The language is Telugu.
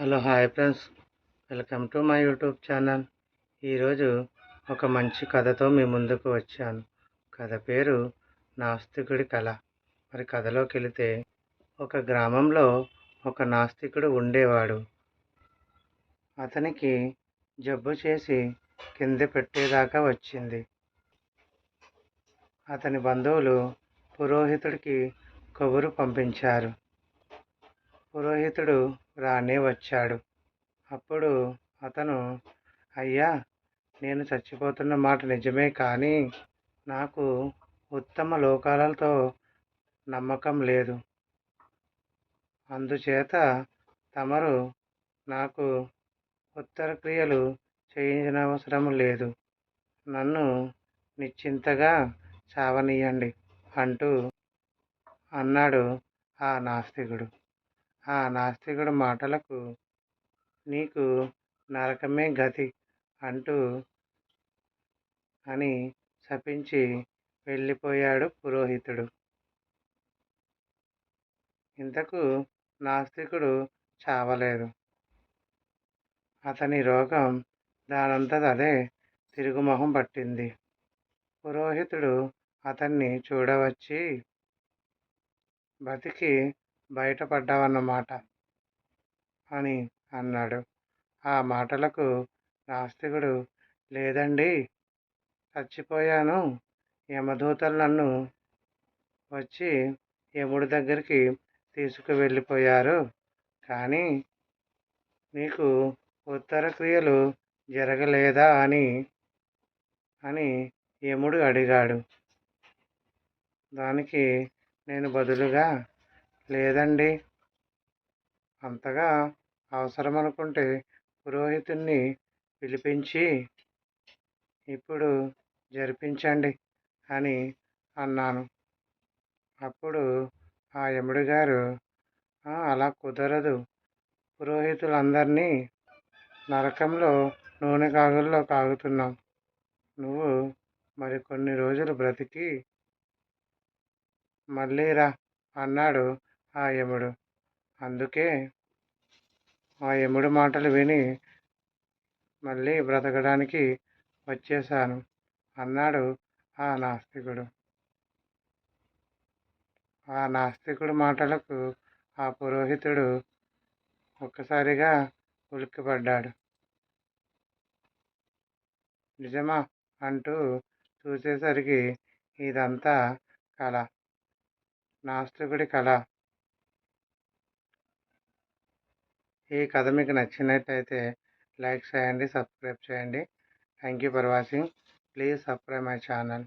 Hello hi friends. Welcome to my YouTube channel. ఈరోజు ఒక మంచి కథతో మీ ముందుకు వచ్చాను. కథ పేరు నాస్తికుడి కళ. మరి కథలోకి వెళితే ఒక గ్రామంలో ఒక నాస్తికుడు ఉండేవాడు. అతనికి జబ్బు చేసి కింద పెట్టేదాకా వచ్చింది. అతని బంధువులు పురోహితుడికి కబురు పంపించారు. పురోహితుడు రానే వచ్చాడు. అప్పుడు అతను అయ్యా నేను చచ్చిపోతున్న మాట నిజమే కానీ నాకు ఉత్తమ లోకాలతో నమ్మకం లేదు. అందుచేత తమరు నాకు ఉత్తర క్రియలు చేయించిన అవసరం లేదు. నన్ను నిశ్చింతగా చావనీయండి అంటూ అన్నాడు ఆ నాస్తికుడు. ఆ నాస్తికుడు మాటలకు నీకు నరకమే గతి అంటూ అని శపించి వెళ్ళిపోయాడు పురోహితుడు. ఇంతకు నాస్తికుడు చావలేదు. అతని రోగం దానంతట అదే తిరుగుమొహం పట్టింది. పురోహితుడు అతన్ని చూడవచ్చి బతికి బయటపడ్డావన్నమాట అని అన్నాడు. ఆ మాటలకు నాస్తికుడు లేదండి చచ్చిపోయాను. యమదూతలు నన్ను వచ్చి యముడి దగ్గరికి తీసుకువెళ్ళిపోయారు. కానీ నీకు ఉత్తర క్రియలు జరగలేదా అని అని యముడు అడిగాడు. దానికి నేను బదులుగా లేదండి. అంతగా అవసరం అనుకుంటే పురోహితుణ్ణి పిలిపించి ఇప్పుడు జరిపించండి అని అన్నాను. అప్పుడు ఆ యముడి గారు అలా కుదరదు. పురోహితులందరినీ నరకంలో నూనె కాగుల్లో కాగుతున్నాం. నువ్వు మరికొన్ని రోజులు బ్రతికి మళ్ళీ రా అన్నాడు ఆ యముడు. అందుకే ఆ యముడు మాటలు విని మళ్ళీ బ్రతకడానికి వచ్చేసాను అన్నాడు ఆ నాస్తికుడు. ఆ నాస్తికుడు మాటలకు ఆ పురోహితుడు ఒక్కసారిగా ఉలిక్కిపడ్డాడు. నిజమా అంటూ చూసేసరికి ఇదంతా కళ నాస్తికుడి కళ ఈ కథ మీకు నచ్చినట్టయితే లైక్ చేయండి సబ్స్క్రైబ్ చేయండి. Thank you for watching. Please subscribe my channel.